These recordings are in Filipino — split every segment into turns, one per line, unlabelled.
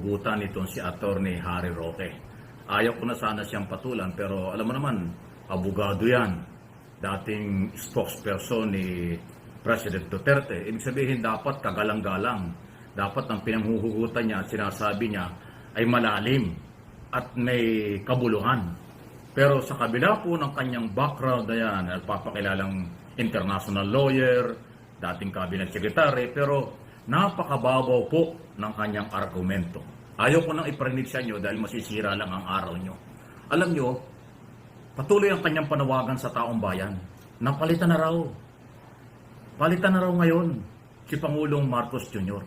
pinanghuhugutan nitong si Attorney Harry Roque. Ayaw ko na sana siyang patulan pero alam mo naman, abogado yan. Dating spokesperson ni President Duterte. Ibig sabihin dapat kagalang-galang. Dapat ang pinanghuhugutan niya at sinasabi niya ay malalim at may kabuluhan. Pero sa kabila po ng kanyang background na yan, nagpapakilalang international lawyer, dating cabinet secretary, pero napakababaw po ng kanyang argumento. Ayaw ko nang iparinig sa inyo dahil masisira lang ang araw nyo. Alam nyo, patuloy ang kanyang panawagan sa taong bayan. Napalitan na raw. Palitan na raw ngayon si Pangulong Marcos Jr.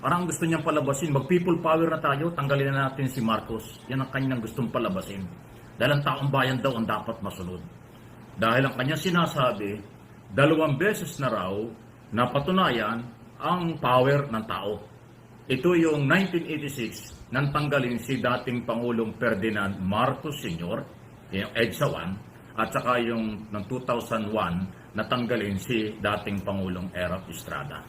Parang gusto niyang palabasin, mag-people power na tayo, tanggalin na natin si Marcos. Yan ang kanyang gustong palabasin. Dahil ang taong bayan daw ang dapat masunod. Dahil ang kanyang sinasabi, dalawang beses na raw napatunayan ang power ng tao. Ito yung 1986 nang tanggalin si dating Pangulong Ferdinand Marcos Sr., yung EDSA 1, at saka yung ng 2001 natanggalin si dating Pangulong Erap Estrada.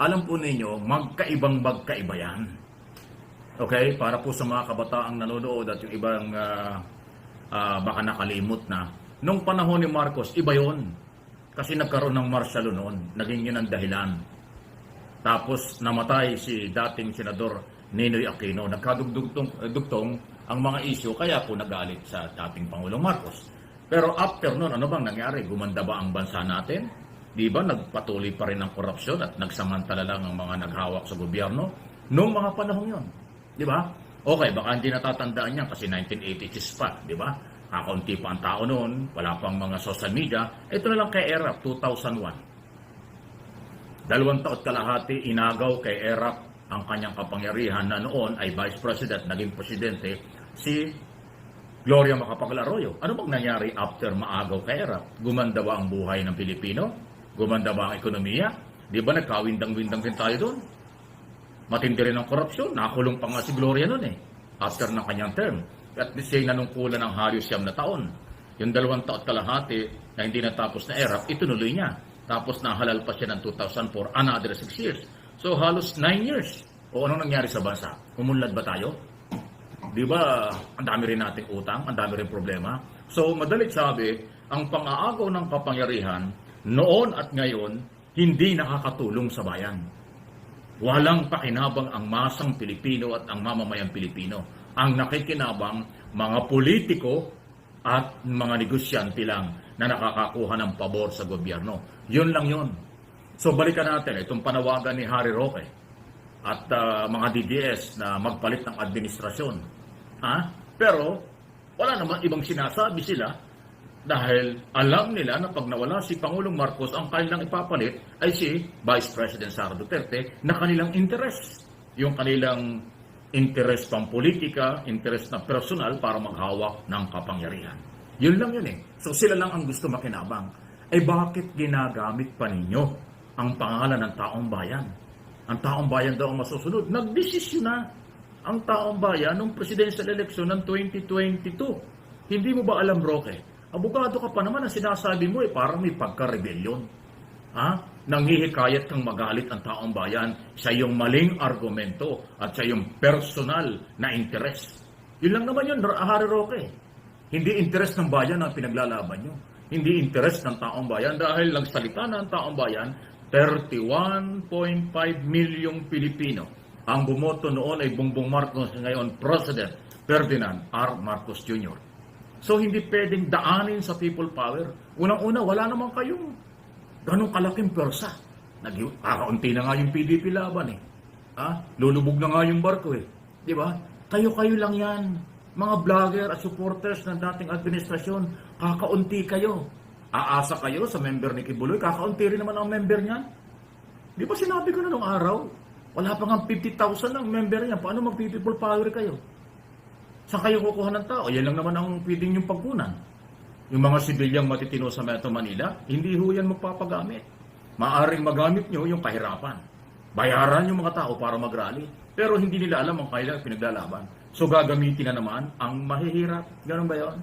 Alam po ninyo, magkaibang magkaiba yan. Okay? Para po sa mga kabataang nanonood at yung ibang ah, ah, baka nakalimot na. Nung panahon ni Marcos, iba yon. Kasi nagkaroon ng martial noon. Naging yun ang dahilan. Tapos namatay si dating senador Ninoy Aquino. Nagkadugtong eh, ang mga isyu kaya po nagalit sa dating Pangulong Marcos. Pero after noon, ano bang nangyari? Gumanda ba ang bansa natin? Di ba nagpatuloy pa rin ang korupsyon at nagsamantala lang ang mga naghawak sa gobyerno noong mga panahon yon? Di ba? Okay, baka hindi natatandaan niya kasi 1986 pa, di ba? Kakaunti pa ang tao noon, wala pang mga social media. Ito na lang kay ERAP, 2001. Dalawang taot kalahati, inagaw kay ERAP ang kanyang kapangyarihan na noon ay Vice President, naging Presidente, si Gloria Macapagal Arroyo. Ano bang nangyari after maagaw kay ERAP? Gumanda ba ang buhay ng Pilipino? Gumanda ba ang ekonomiya? Di ba nagkawindang-windang din tayo doon? Matindi rin ang korupsyon. Nakulong pa nga si Gloria noon eh. After ng kanyang term. At least siya nanungkulan ng halos siyam na taon. Yung dalawang taot kalahati na hindi natapos na ERAP, itunuloy niya. Tapos nahalal pa siya ng 2004, another 6 years. So halos 9 years. O ano nangyari sa bansa? Umunlad ba tayo? Di ba, ang dami rin nating utang, ang dami rin problema. So, madalit sabi, ang pang-aagaw ng kapangyarihan, noon at ngayon, hindi nakakatulong sa bayan. Walang pakinabang ang masang Pilipino at ang mamamayang Pilipino. Ang nakikinabang, mga politiko at mga negosyante lang na nakakakuha ng pabor sa gobyerno. Yun lang yun. So balikan natin itong panawagan ni Harry Roque at ah, mga DDS na magpalit ng administrasyon. Ha? Pero wala naman ibang sinasabi sila dahil alam nila na pag nawala si Pangulong Marcos, ang kanilang ipapalit ay si Vice President Sara Duterte na kanilang interest. Yung kanilang interest pang politika, interest na personal para maghawak ng kapangyarihan. Yun lang yun eh. So sila lang ang gusto makinabang. Eh bakit ginagamit pa ninyo ang pangalan ng taong bayan? Ang taong bayan daw ang masusunod. Nagdesisyon na ang taong bayan ng presidential election ng 2022. Hindi mo ba alam, Roque? Abogado ka pa naman ang sinasabi mo eh, parang may pagka-rebellion. Ha? Nanghihikayat kang magalit ang taong bayan sa iyong maling argumento at sa iyong personal na interest. Yun lang naman yun, Harry Roque. Hindi interest ng bayan ang pinaglalaban nyo. Hindi interest ng taong bayan dahil nagsalita na ang taong bayan, 31.5 milyong Pilipino. Ang bumoto noon ay Bongbong Marcos, ngayon President Ferdinand R. Marcos Jr. So hindi pwedeng daanin sa people power. Unang-una, wala naman kayong ganong kalaking persa. Nag- kakaunti na nga yung PDP laban eh. Ha? Lulubog na nga yung barko eh. Di ba? Kayo-kayo lang yan. Mga vlogger at supporters ng dating administrasyon, kakaunti kayo. Aasa kayo sa member ni Kibuloy, kakaunti rin naman ang member niyan. Di ba sinabi ko na nung araw, wala pa nga 50,000 ang member niya. Paano mag-people power kayo? Saan kayo kukuha ng tao? Yan lang naman ang pwedeng yung pagkunan. Yung mga sibilyang matitino sa Metro Manila, hindi ho yan magpapagamit. Maaring magamit nyo yung kahirapan. Bayaran yung mga tao para mag-rally. Pero hindi nila alam ang kailang pinaglalaban. So gagamitin na naman ang mahihirap. Ganun ba yun?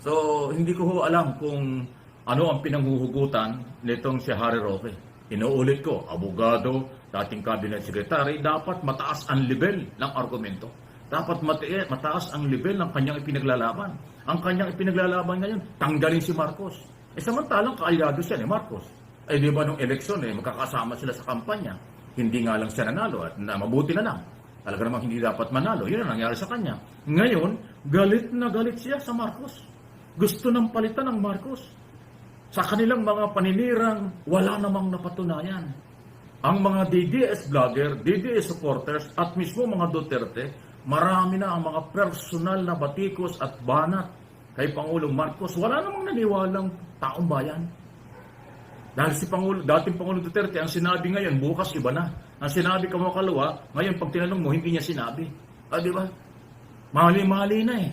So hindi ko ho alam kung ano ang pinanghuhugutan nitong si Harry Roque. Inuulit ko, abogado, dating cabinet secretary, dapat mataas ang level ng argumento. Dapat mati- mataas ang level ng kanyang ipinaglalaban. Ang kanyang ipinaglalaban ngayon, tanggalin si Marcos. Eh samantalang kaalyado siya ni Marcos. Eh di ba nung eleksyon eh, magkakasama sila sa kampanya. Hindi nga lang siya nanalo at na, mabuti na lang. Talaga namang hindi dapat manalo. Yun ang nangyari sa kanya. Ngayon, galit na galit siya sa Marcos. Gusto ng palitan ng Marcos. Sa kanilang mga paninirang, wala namang napatunayan. Ang mga DDS vlogger, DDS supporters, at mismo mga Duterte, marami na ang mga personal na batikos at banat kay Pangulong Marcos. Wala namang naniwalang taong bayan. Dahil si Pangulo, dating Pangulo Duterte, ang sinabi ngayon, bukas iba na. Ang sinabi ka mo kalawa, ngayon pag tinanong mo, hindi niya sinabi. Ah, di ba? Mali-mali na eh.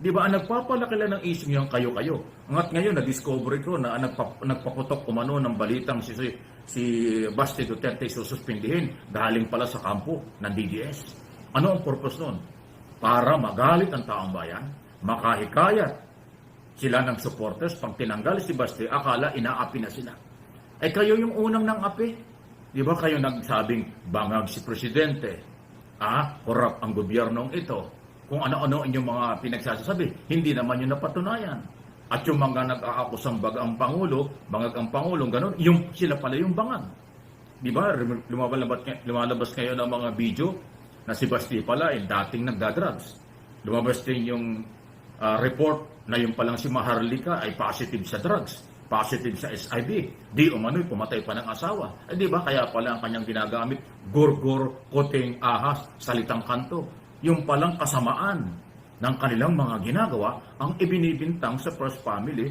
Di ba, ang nagpapalaki lang ng issue yung kayo-kayo. Ngat ngayon, na-discover ko na ang nagpa, nagpaputok umano ng balitang si, si, si Basti Duterte sususpindihin galing pala sa kampo ng DDS. Ano ang purpose nun? Para magalit ang taong bayan, makahikayat sila ng supporters, pag tinanggal si Basti, akala inaapi na sila. Eh kayo yung unang nang api. Di ba kayo nagsabing bangag si Presidente? Ah, korap ang gobyernong ito. Kung ano-ano inyong mga pinagsasasabi, hindi naman yun napatunayan. At yung mga nag-aakusang bagang Pangulo, bangag ang Pangulo, ganun, yung, sila pala yung bangag. Di ba? Lumalabas, lumalabas ngayon ang mga video na si Basti pala ay dating nagdadrugs. Lumabas din yung ah, report na yung palang si Maharlika ay positive sa drugs, positive sa SIV. Di umano'y pumatay pa ng asawa. Eh di ba kaya pala ang kanyang ginagamit, gurgur, kuting, ahas, salitang kanto. Yung palang kasamaan ng kanilang mga ginagawa ang ibinibintang sa First Family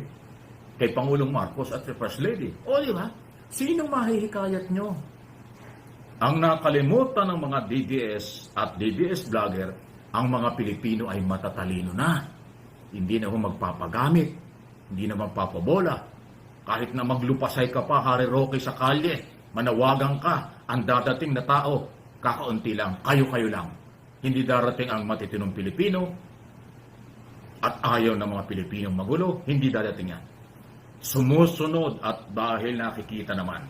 kay Pangulong Marcos at the First Lady. O di ba? Sinong mahihikayat nyo? Ang nakalimutan ng mga DDS at DDS vlogger, ang mga Pilipino ay matatalino na. Hindi na ho magpapagamit, hindi na magpapabola. Kahit na maglupasay ka pa, Harry Roque sa kalye, manawagan ka, ang dadating na tao, kakaunti lang, kayo-kayo lang. Hindi darating ang matitinong Pilipino at ayaw ng mga Pilipinong magulo, hindi dadating yan sumusunod at dahil nakikita naman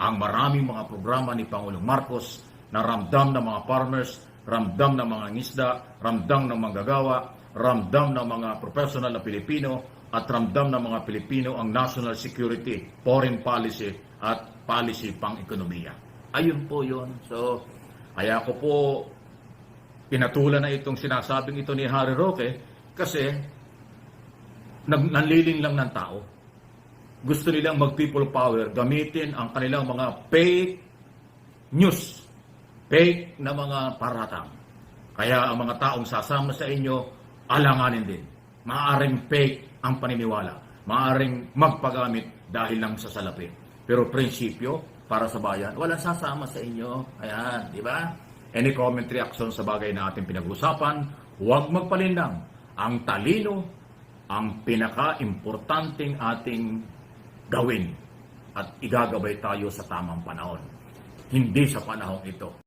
ang maraming mga programa ni Pangulong Marcos na ramdam ng mga farmers, ramdam ng mga ngisda, ramdam ng manggagawa, ramdam ng mga professional na Pilipino at ramdam ng mga Pilipino ang national security, foreign policy at policy pang-ekonomiya. Ayun po yun. So, kaya ko po pinatulan na itong sinasabing ito ni Harry Roque kasi nag, nanliling lang ng tao gusto nilang mag-people power, gamitin ang kanilang mga fake news, fake na mga paratang. Kaya ang mga taong sasama sa inyo, alanganin din. Maaring fake ang paniniwala. Maaring magpagamit dahil lang sa salapi. Pero prinsipyo, para sa bayan, wala sasama sa inyo. Ayan, di ba? Any comment reaction sa bagay na ating pinag-usapan, huwag magpalindang. Ang talino, ang pinaka-importanting ating gawin at igagabay tayo sa tamang panahon. Hindi sa panahong ito.